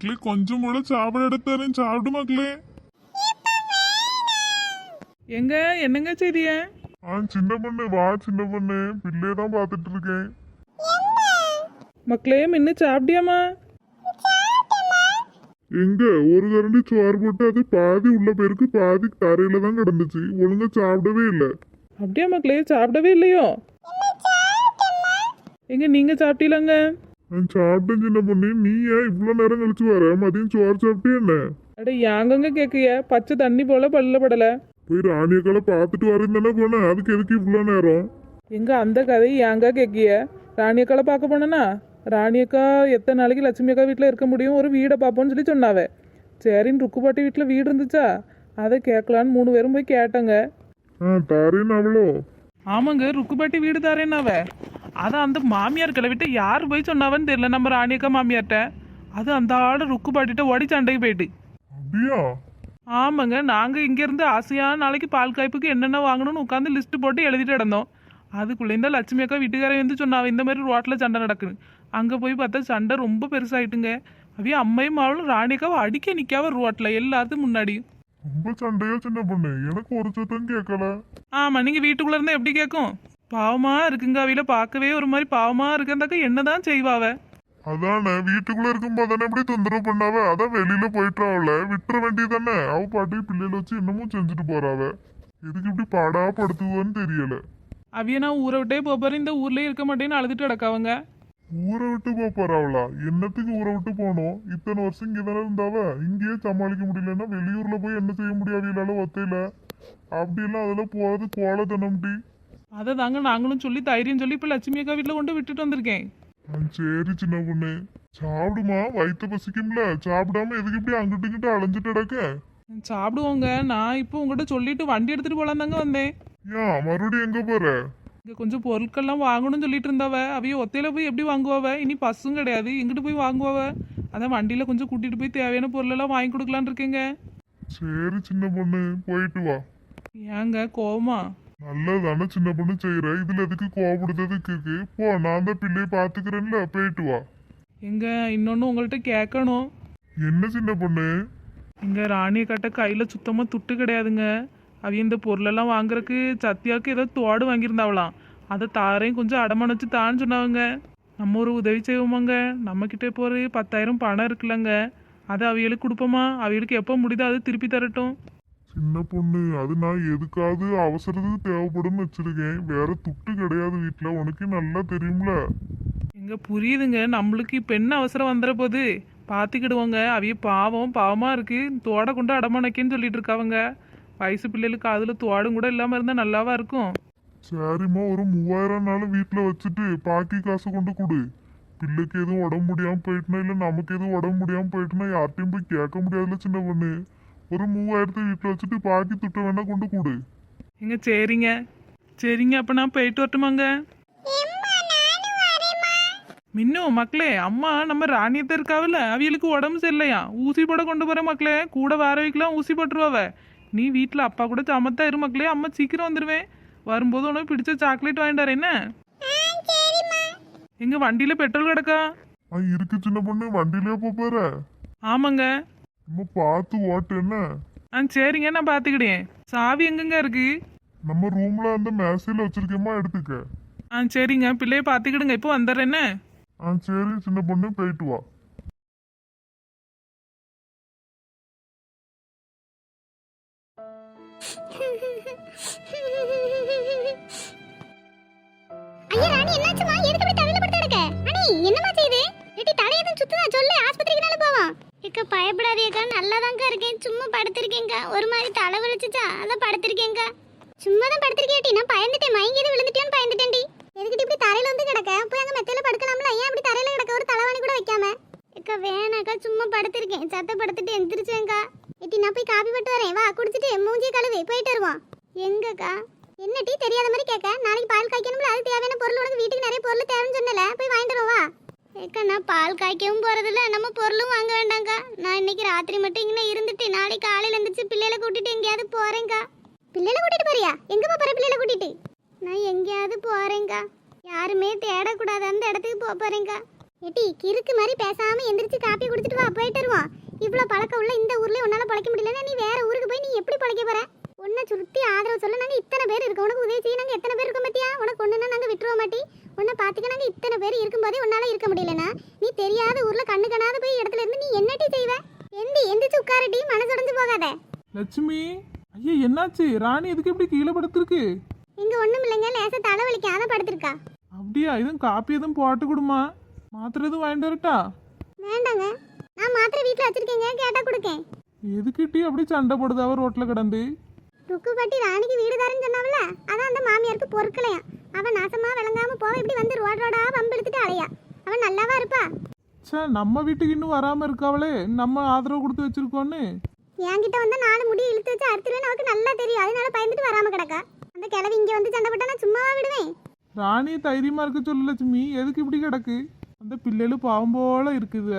மக்களே கொஞ்சம் கூட சாப்பிட எடுத்தாரேன் சாப்பிடு மக்களே எங்க என்னங்க செய்திய ஆ சின்ன பொண்ணு வா சின்ன பொண்ணு பிள்ளைய தான் பார்த்துட்டு இருக்கேன் மக்களே மின்னு சாப்பிட்டியாமா எங்க ஒரு கரண்டி சோறு போட்டு அது பாதி உள்ள பேருக்கு பாதி தரையில தான் கிடந்துச்சு ஒழுங்கா சாப்பிடவே இல்லை அப்படியா மக்களே சாப்பிடவே இல்லையோ எங்க நீங்க சாப்பிட்டீங்களாங்க நான் சாப்பிட்டேன் சின்ன பொண்ணு நீ ஏன் இவ்வளோ நேரம் கழிச்சு வர? மதியம் சோறு சாப்பிட்டே என்ன? அட யாங்கங்க கேட்கிய பச்சை தண்ணி போல பல்ல படல. போய் ராணியக்கால பார்த்துட்டு வரேன் தானே போனேன். அதுக்கு எதுக்கு இவ்வளோ நேரம்? எங்க அந்த கதை ஏங்க கேட்கிய ராணியக்காவை பார்க்க போனேனா? ராணியக்கா எத்தனை நாளைக்கு லட்சுமி அக்கா வீட்டில் இருக்க முடியும்? ஒரு வீடை பார்ப்போம்னு சொல்லி சொன்னாவ. சரின்னு ருக்குப்பாட்டி வீட்டில் வீடு இருந்துச்சா? அதை கேட்கலான்னு மூணு பேரும் போய் கேட்டாங்க. ஆ தாரேன் அவ்வளோ ஆமாங்க ருக்குப்பாட்டி வீடு தாரேன்னாவ. அதான் அந்த மாமியார் கிளவிட்ட யார் போய் சொன்னாவன்னு தெரியல. நம்ம ராணியக்கா மாமியார்ட்ட. அது அந்த ஆள் ருக்குப்பாட்டிட்ட ஓடி சண்டைக்கு போயிட்டு. அப்படியா? ஆமாங்க. நாங்கள் இங்கேருந்து ஆசையான நாளைக்கு பால் காய்ப்புக்கு என்னென்ன வாங்கணும்னு உட்காந்து லிஸ்ட் போட்டு எழுதிட்டு இருந்தோம் அதுக்குள்ளே இந்த லட்சுமி அக்கா வீட்டுக்காரன் வந்து சொன்னாவ இந்த மாதிரி ரோட்டில் சண்டை நடக்குது அங்கே போய் பார்த்தா சண்டை ரொம்ப பெருசாயிட்டுங்க. அவைய அம்மையும் அவளும் ராணிக்காவை அடிக்க நிற்காவ ரோட்டில் எல்லாத்துக்கும் முன்னாடி ரொம்ப சண்டையா சின்ன பொண்ணு. எனக்கு ஒரு சத்தம் கேட்கல. ஆமாம் நீங்கள் வீட்டுக்குள்ளே இருந்தால் எப்படி கேட்கும்? பாவமாக இருக்குங்க அவையில பார்க்கவே ஒரு மாதிரி பாவமாக இருக்கந்தாக்க என்ன தான் செய்வாவ? அதானே வீட்டுக்குள்ள இருக்கும்போது தானே எப்படி தொந்தரவு பண்ணாவ? அதான் வெளியில போயிட்டாவல விட்டுற வேண்டியதானே அவ பாட்டி பிள்ளைகளை வச்சு என்னமும் செஞ்சுட்டு போறாவ. எதுக்கு இப்படி பாடா படுத்துவோன்னு தெரியல. அவைய நான் ஊரை விட்டே போப்பாரு இந்த ஊர்லேயே இருக்க மாட்டேன்னு அழுதுட்டு கிடக்காவங்க. ஊரை விட்டு போறாவளா என்னத்துக்கு ஊரை விட்டு போனோம் இத்தனை வருஷம் இங்கே தானே இருந்தாவ? இங்கேயே சமாளிக்க முடியலன்னா வெளியூர்ல போய் என்ன செய்ய முடியாவில்லால ஒத்தையில? அப்படியெல்லாம் அதெல்லாம் போறது கோல தினம்டி அதை தாங்க நாங்களும் சொல்லி தைரியம் சொல்லி இப்போ லட்சுமி அக்கா வீட்டில் கொண்டு விட்டுட்டு வந்திருக்கேன். சரி சின்ன பொண்ணு. சாப்பிடுமா? வயிற்று பசிக்கும்ல. சாப்பிடாம எதுக்கு இப்படி அங்கிட்டு இங்கிட்டு அலைஞ்சிட்டு கிடக்க? சாப்பிடுவோங்க. நான் இப்போ உங்கள்கிட்ட சொல்லிட்டு வண்டி எடுத்துட்டு போலாம் தாங்க வந்தேன். ஏன்? மறுபடியும் எங்க போற? இங்க கொஞ்சம் பொருட்கள்லாம் வாங்கணும்னு சொல்லிட்டு இருந்தாவ அவைய ஒத்தையில போய் எப்படி வாங்குவாவ? இனி பஸ்ஸும் கிடையாது. எங்கிட்டு போய் வாங்குவாவ. அதான் வண்டியில கொஞ்சம் கூட்டிட்டு போய் தேவையான பொருளெல்லாம் வாங்கி கொடுக்கலான்னு இருக்கேங்க. சரி சின்ன பொண்ணு போயிட்டு வா. ஏங்க கோவமா? நல்லதானே சின்ன பொண்ணு செய்யற இதுல எதுக்கு கோவப்படுறதுக்கு இருக்கு. போ நான் தான் பிள்ளைய பாத்துக்கிறேன்ல போயிட்டு வா. எங்க இன்னொன்னு உங்கள்கிட்ட கேட்கணும் என்ன சின்ன பொண்ணு? இங்க ராணிய கட்ட கையில சுத்தமா துட்டு கிடையாதுங்க. அவிய இந்த பொருளெல்லாம் வாங்குறதுக்கு சத்யாவுக்கு ஏதோ தோடு வாங்கியிருந்தாவலாம் அதை தாரையும் கொஞ்சம் அடமான வச்சு தான்னு சொன்னவங்க. நம்ம ஒரு உதவி செய்வோமாங்க. நம்ம கிட்ட இப்போ ஒரு பத்தாயிரம் பணம் இருக்குல்லங்க. அதை அவியலுக்கு கொடுப்போமா? அவியலுக்கு எப்போ முடியுதோ அது திருப்பி தரட்டும். சின்ன பொண்ணு அது நான் எதுக்காவது அவசரத்துக்கு தேவைப்படும்னு வச்சிருக்கேன். வேற துட்டு கிடையாது வீட்டுல உனக்கு நல்லா தெரியும்ல. எங்க புரியுதுங்க. நம்மளுக்கு இப்போ என்ன அவசரம் வந்துட போகுது பார்த்துக்கிடுவோங்க அவிய பாவம் பாவமாக இருக்கு. தோடை கொண்டு அடமானக்கேன்னு சொல்லிட்டு இருக்காவங்க. வயசு பிள்ளைகளுக்கு அதில் தோடும் கூட இல்லாமல் இருந்தால் நல்லாவா இருக்கும்? சரிம்மா ஒரு மூவாயிரம் நாள் வீட்டுல வச்சுட்டு பாக்கி காசு கொண்டு கொடு. பிள்ளைக்கு எதுவும் உடம்பு முடியாம போயிட்டுனா இல்ல நமக்கு எதுவும் உடம்பு முடியாம போயிட்டுனா யார்ட்டையும் போய் கேட்க முடியாதுல்ல சின்ன பொண்ணு. ஒரு மூவாயிரத்தை வீட்டுல வச்சுட்டு பாக்கி துட்டை வேணா கொண்டு கொடு. எங்க சரிங்க. சரிங்க அப்போ நான் போயிட்டு வரட்டுமாங்க? மின்னும் மக்களே அம்மா நம்ம ராணியத்தை இருக்காவில்ல அவியலுக்கு உடம்பு சரியில்லையா? ஊசி போட கொண்டு போற மக்களே. கூட வர வைக்கலாம் ஊசி போட்டுருவாவ. நீ வீட்டில் அப்பா கூட சமத்தா இரு மக்களே. அம்மா சீக்கிரம் வந்துடுவேன் வரும்போது உனக்கு பிடிச்ச சாக்லேட் வாங்கிட்டாரு என்ன? எங்க வண்டியில பெட்ரோல் கிடக்கா? இருக்கு சின்ன பொண்ணு. வண்டியிலே போற. ஆமாங்க. நம்ம பார்த்து ஓட்டு என்ன? ஆ சரிங்க நான் பார்த்துக்கிட்டேன் சாவி எங்கெங்க இருக்கு? நம்ம ரூம்ல அந்த மேசையில வச்சிருக்கேமா எடுத்துக்க. ஆ சரிங்க பிள்ளைய பார்த்துக்கிடுங்க இப்போ வந்துடுறேன் என்ன? ஆ சரி சின்ன பொண்ணு போயிட்டு வா. ஐயா ராணி என்னாச்சுமா? எதுக்கு இப்படி தரையில படுத்து கிடக்க? அண்ணி என்னமா செய்யுது ஏட்டி தலை எதுவும் சுத்துதா? சொல்லு. ஆஸ்பத்திரிக்குனால போவோம் பயப்படாதீக்கா. நல்லாதாங்க இருக்கேன். சும்மா படுத்திருக்கேங்க ஒரு மாதிரி தலை வலிச்சுச்சா? அதான் படுத்திருக்கேங்க சும்மா தான் படுத்திருக்கேன் நான் பயந்துட்டேன். மயங்கி எதுவும் விழுந்துட்டேன்னு பயந்துட்டேன்டி. எதுக்கிட்டு இப்படி தரையில வந்து கிடக்க? போய் அங்க மெத்தையில படுக்கலாம்ல? ஏன் இப்படி தரையில கிடக்க? ஒரு தலைவாணி கூட வைக்காம? ஏக்கா வேணாக்கா. சும்மா படுத்திருக்கேன். சத்த படுத்துட்டு எந்திரிச்சேங்க்கா ஏட்டி நான் போய் காபி போட்டு வரேன். வா குடிச்சிட்டு மூஞ்சி கழுவி. போயிட்டு வருவோம். எங்கக்கா? என்ன டீ? தெரியாத மாதிரி கேட்க. நாளைக்கு பால் காய்க்கணும்ல. அது தேவையான பொருள் உனக்கு வீட்டுக்கு நிறைய பொருள் தேவைன்னு சொன்னல போய் வாங்கிட்டு வா. ஏக்கா நான் பால் காய்க்கவும் போறதில்ல நம்ம பொருளும் வாங்க வேண்டாங்க்கா நான் இன்னைக்கு ராத்திரி மட்டும் இங்கே இருந்துட்டு நாளைக்கு காலையில எழுந்திரிச்சு பிள்ளைகளை கூட்டிட்டு எங்கேயாவது போகிறேங்க்கா பிள்ளைகளை கூட்டிட்டு போறியா? எங்கே போற பிள்ளைகளை கூட்டிட்டு? நான் எங்கேயாவது போறேங்க்கா யாருமே தேடக்கூடாது அந்த இடத்துக்கு போக போகிறேங்க்கா எட்டி கிறுக்கு மாதிரி பேசாம எந்திரிச்சு காப்பி குடிச்சிட்டு வா போயிட்டு வருவோம். இவ்வளோ பழக்கம் உள்ள இந்த ஊர்ல உன்னால பழைக்க முடியலன்னா நீ வேற ஊருக்கு போய் நீ எப்படி பழைக்க போற? உன்னை சுற்றி ஆதரவு சொல்ல நாங்க இத்தனை பேர் இருக்கோம். உனக்கு உதவி செய்ய நாங்க எத்தனை பேர் இருக்கோம் பாத்தியா உனக்கு ஒண்ணுன்னா நாங்க விட்டுருவோம் மாட்டி உன்னை பாத்துக்க நாங்க இத்தனை பேர் இருக்கும்போதே உன்னால இருக்க முடியலனா நீ தெரியாத ஊர்ல கண்ணு கண்ணாத போய் இடத்துல இருந்து நீ என்னட்டி செய்வ எந்தி எந்திரிச்சு உட்காரட்டி மனசு உடைஞ்சு போகாத லட்சுமி ஐயா என்னாச்சு? ராணி எதுக்கு இப்படி கீழே படுத்திருக்கு? இங்க ஒண்ணும் இல்லைங்க லேசா தலைவலிக்கு அதை படுத்திருக்கா. அப்படியா? எதுவும் காப்பி எதுவும் போட்டு கொடுமா. மாத்திரை எதுவும் வாங்கிட்டு வரட்டா? வேண்டாங்க. நான் மாத்திரை வீட்டுல வச்சிருக்கேங்க கேட்டா கொடுக்கேன். எதுக்கிட்டி அப்படி சண்டை போடுது அவர் ரோட்டில் கிடந்து? ருக்கு பாட்டி ராணிக்கு வீடு தரேன்னு சொன்னாவல அதான் அந்த மாமியாருக்கு பொறுக்கலையா அவன் நாசமா விளங்காம போக இப்படி வந்து ரோட் ரோடா பம்பு எடுத்துட்டு அலையா. அவன் நல்லாவா இருப்பா? ச்சே நம்ம வீட்டுக்கு இன்னும் வராமல் இருக்காவளே நம்ம ஆதரவு கொடுத்து வச்சிருக்கோன்னு. என்கிட்ட வந்து நாலு முடி இழுத்து வச்சு அறுத்துருவேன்னு அவருக்கு நல்லா தெரியும். அதனால பயந்துட்டு வராம கிடக்கா. அந்த கிழவி இங்க வந்து சண்டை போட்டா நான் சும்மாவா விடுவேன்? ராணி தைரியமா இருக்க சொல்லு லட்சுமி. எதுக்கு இப்படி கிடக்கு? அந்த பிள்ளைகள் பாவம் போல இருக்குது.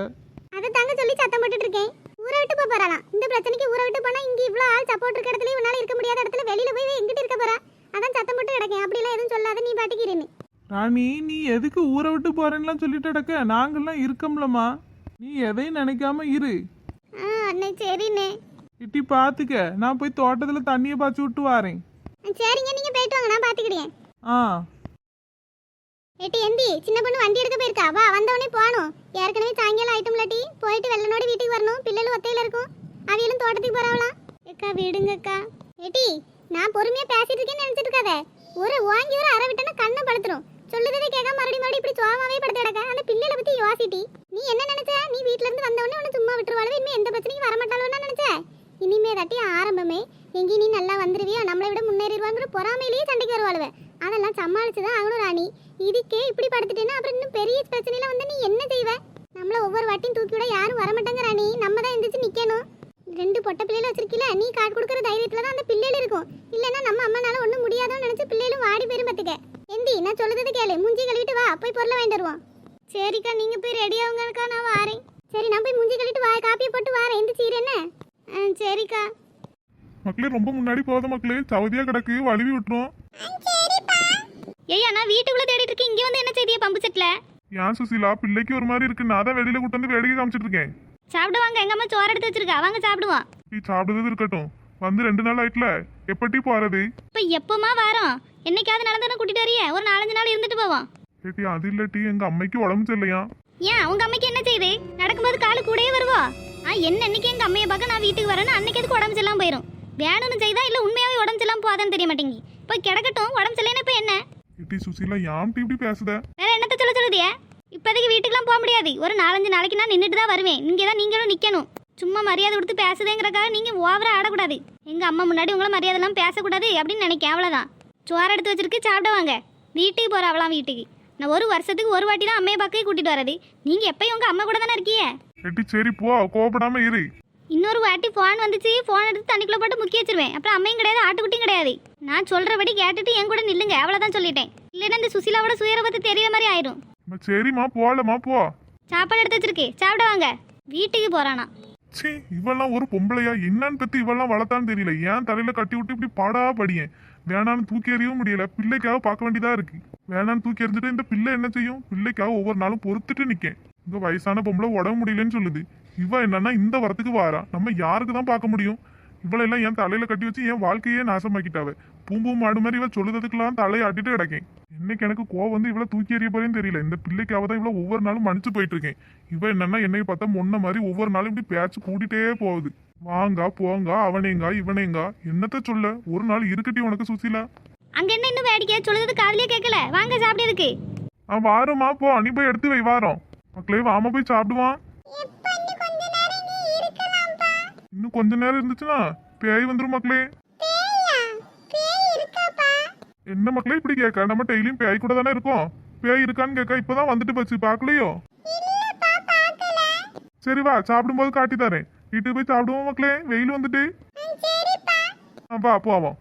அதை தாங்க சொல்லி சத்தம் போட்டுட்டு இருக்கேன். ஊரை விட்டு போக போறாளாம். இந்த பிரச்சனைக்கு ஊரை விட்டு போனா இங்க இவ்வளவு ஆள் சப்போர்ட் இருக்க இடத்துல இவனால இருக்க முடியாத இடத்துல வெளியில போய் எங்கிட்ட இருக்க போறா? அதான் சத்தம் போட்டு கிடக்கேன். அப்படிலாம் எதுவும் சொல்லாத நீ பாட்டுக்கு இருன்னு ராணி நீ எதுக்கு ஊரை விட்டு போறேன்னுலாம் சொல்லிட்டு கிடக்க? நாங்கெல்லாம் இருக்கோம்லம்மா. நீ எதையும் நினைக்காம இரு. ஆ அண்ணே சரிண்ணே. இட்டி பார்த்துக்க நான் போய் தோட்டத்தில் தண்ணியை பாய்ச்சி விட்டு வாரேன். சரிங்க நீங்க போயிட்டு வாங்க நான் பாத்துக்கிடுவேன் ஆ. ஏட்டி எந்தி சின்ன பொண்ணு வண்டி எடுக்க போயிருக்கா? வா வந்தவொடனே போகணும். ஏற்கனவே சாயங்காலம் ஆயிட்டம் இல்லாட்டி போயிட்டு வெள்ளனோட வீட்டுக்கு வரணும். பிள்ளைகள் ஒத்தையில இருக்கும். அவியலும் தோட்டத்துக்கு போறாவலாம் ஏக்கா விடுங்கக்கா. ஏட்டி நான் பொறுமையா பேசிட்டு இருக்கேன்னு நினைச்சிட்டு இருக்காத ஒரு வாங்கி ஒரு அரை விட்டனா கண்ணை படுத்துரும். சொல்லுறதே கேட்காம மறுபடியும் மறுபடியும் இப்படி சோமாவே படுத்து கிடக்க. அந்த பிள்ளைகளை பத்தி யோசிட்டி. நீ என்ன நினைச்ச? நீ வீட்ல இருந்து வந்தவொடனே உன்னை சும்மா விட்டுருவாளவே? இனிமே எந்த பிரச்சனையும் வரமாட்டாளோன்னு நினைச்ச? இனிமே தாட்டி ஆரம்பமே. எங்கே நீ நல்லா வந்துருவியோ? நம்மளை விட முன்னேறிடுவாங்கிற பொறாமையிலேயே சண்டைக்கு வருவாளுவ. அதெல்லாம் சமாளிச்சுதான் ஆகணும் ராணி. இதுக்கே இப்படி படுத்துட்டேன்னா அப்புறம் இன்னும் பெரிய பிரச்சனையில வந்து நீ என்ன செய்வ? நம்மள ஒவ்வொரு வாட்டியும் தூக்கி விட யாரும் வரமாட்டாங்க ராணி. நம்ம தான் எந்திரிச்சு நிக்கணும். ரெண்டு பொட்ட பிள்ளைல வச்சிருக்கீல நீ காட் கொடுக்குற தைரியத்துல தான் அந்த பிள்ளைகள் இருக்கும். இல்லைன்னா நம்ம அம்மானால ஒண்ணும் முடியாதோன்னு நினைச்சு பிள்ளைகளும் வாடி பெரும் பத்துக்க. எந்தி நான் சொல்லுறது கேளு. மூஞ்சி கழுவிட்டு வா போய் பொருளை வாங்கிட்டு வருவோம். சரிக்கா நீங்க போய் ரெடி ஆகுங்கக்கா நான் வாரேன். சரி நான் போய் மூஞ்சி கழுவிட்டு வா காப்பியை போட்டு வாரேன். எந்த சீர் என்ன? சரிக்கா. மக்களே ரொம்ப முன்னாடி போகாத மக்களே சவதியா கிடக்கு வழுவி விட்டுரும். ஐயா நான் வீட்டுக்குள்ள தேடிட்டு இருக்கேன். இங்க வந்து என்ன செய்தியா பம்பு செட்ல? ஏன் சுசீலா பிள்ளைக்கு ஒரு மாதிரி இருக்கு. நான் தான் வெளியில கூட்டு வந்து வேடிக்கை காமிச்சிட்டு இருக்கேன். சாப்பிடுவாங்க எங்க அம்மா சோறு எடுத்து வச்சிருக்கா. வாங்க சாப்பிடுவோம். நீ சாப்பிடுறது இருக்கட்டும். வந்து ரெண்டு நாள் ஆயிட்டுல. எப்பட்டி போறது? இப்ப எப்பமா வரோம்? என்னைக்காவது நடந்தானே கூட்டிட்டு வரிய. ஒரு நாலஞ்சு நாள் இருந்துட்டு போவோம். ஏட்டி அது இல்லாட்டி எங்க அம்மைக்கு உடம்பு சரியில்லையா? ஏன்? உங்க அம்மைக்கு என்ன செய்யுது நடக்கும்போது காலு கூடயே வருவா. ஆ என்ன அன்னைக்கு எங்க அம்மையை பார்க்க நான் வீட்டுக்கு வரேன்னு அன்னைக்கு எதுக்கு உடம்பு சரியில்லாம போயிரும்? வேணும்னு செய்தா இல்ல உண்மையாவே உடம்பு சரியில்லாம போதான்னு தெரிய மாட்டேங்கி. இப்போ கிடக்கட்டும் உடம்பு சரியில்லைன்னா இப்போ என்ன? ஏட்டி சுசீலா யாம்ட்டி இப்படி பேசுத? வேற என்னத்த சொல்ல சொல்லுதியே? இப்போதைக்கு வீட்டுக்குலாம் போக முடியாது. ஒரு நாலஞ்சு நாளைக்கு நான் நின்றுட்டு தான் வருவேன். நீங்க தான் நீங்களும் நிக்கணும். சும்மா மரியாதை கொடுத்து பேசுதேங்கிறக்காக நீங்க ஓவரா ஆடக்கூடாது. எங்க அம்மா முன்னாடி உங்களை மரியாதைலாம் பேசக்கூடாது அப்படின்னு நினைக்க அவ்வளவுதான். சோறு எடுத்து வச்சிருக்கு சாப்பிடுவாங்க. வீட்டுக்கு போற அவளாம் வீட்டுக்கு. நான் ஒரு வருஷத்துக்கு ஒரு வாட்டி தான் அம்மையை பார்க்க கூட்டிட்டு வரது. நீங்க எப்பயும் உங்க அம்மா கூட தானே இருக்கீங்க ஏட்டி சரி போ கோவப்படாம இரு. இன்னொரு வாட்டி ஃபோன் வந்துச்சு ஃபோன் எடுத்து தண்ணிக்குள்ள போட்டு முக்கிய வச்சிருவேன். அப்புறம் அம்மையும் கிடையாது ஆட்டுக்குட்டியும் கிடையாது. நான் சொல்றபடி கேட்டுட்டு என் கூட நில்லுங்க அவ்வளவுதான் சொல்லிட்டேன். இல்லைன்னா இந்த சுசீலாவோட சுயரபத்தை தெரியற மாதிரி ஆயிரும். சரிம்மா போகலம்மா போ. சாப்பாடு எடுத்து வச்சிருக்கு சாப்பிட வாங்க. வீட்டுக்கு போறானா. சீ இவெல்லாம் ஒரு பொம்பளையா? என்னன்னு பத்தி இவெல்லாம் வளர்த்தான்னு தெரியல. ஏன் தலையில கட்டி விட்டு இப்படி பாடா படியேன்? வேணான்னு தூக்கி எறியவும் முடியல. பிள்ளைக்காக பார்க்க வேண்டியதா இருக்கு. வேணான்னு தூக்கி எறிஞ்சிட்டு இந்த பிள்ளை என்ன செய்யும்? பிள்ளைக்காக ஒவ்வொரு நாளும் பொறுத்துட்டு நிக்கேன். இந்த வயசான பொம்பளை உடம்பு முடியலன்னு சொல்லுது. இவ என்னன்னா இந்த வரத்துக்கு வாரா நம்ம யாருக்கு தான் பார்க்க முடியும்? இவளெல்லாம் என் தலையில கட்டி வச்சு என் வாழ்க்கையே நாசமாக்கிட்டாவ. பூம்பூ மாடு மாதிரி இவ சொல்லுறதுக்கெல்லாம் தலையை ஆட்டிட்டு கிடக்கேன். இன்னைக்கு எனக்கு கோவம் வந்து இவ்வளவு தூக்கி எறிய போறேன்னு தெரியல. இந்த பிள்ளைக்காக தான் இவ்வளவு ஒவ்வொரு நாளும் மன்னிச்சு போயிட்டு இருக்கேன் இவ என்னன்னா என்னை பார்த்தா முன்ன மாதிரி ஒவ்வொரு நாளும் இப்படி பேச்சு கூட்டிட்டே போகுது. வாங்க போங்க அவனேங்க இவனேங்க. என்னத்த சொல்ல? ஒரு நாள் இருக்கட்டி உனக்கு சுசிலா. அங்க என்ன இன்னும் வேடிக்கை சொல்லுறது காதுலயே கேட்கல. வாங்க சாப்பிட இருக்கு வாரமா போ. நீ போய் எடுத்து வை வாரம். மக்களே வாம போய் சாப்பிடுவான் இன்னும் கொஞ்ச நேரம் இருந்துச்சுன்னா பேய் வந்துரும் மக்களே. என்ன மக்களே இப்படி கேட்க? நம்ம டெய்லியும் பேய் கூட தானே இருக்கோம். பேய் இருக்கான்னு கேட்க இப்பதான் வந்துட்டு போச்சு பார்க்கலையோ? சரி வா சாப்பிடும்போது காட்டி தரேன். வீட்டுக்கு போய் சாப்பிடுவோம் மக்களே வெயில் வந்துட்டு. வா போவோம்.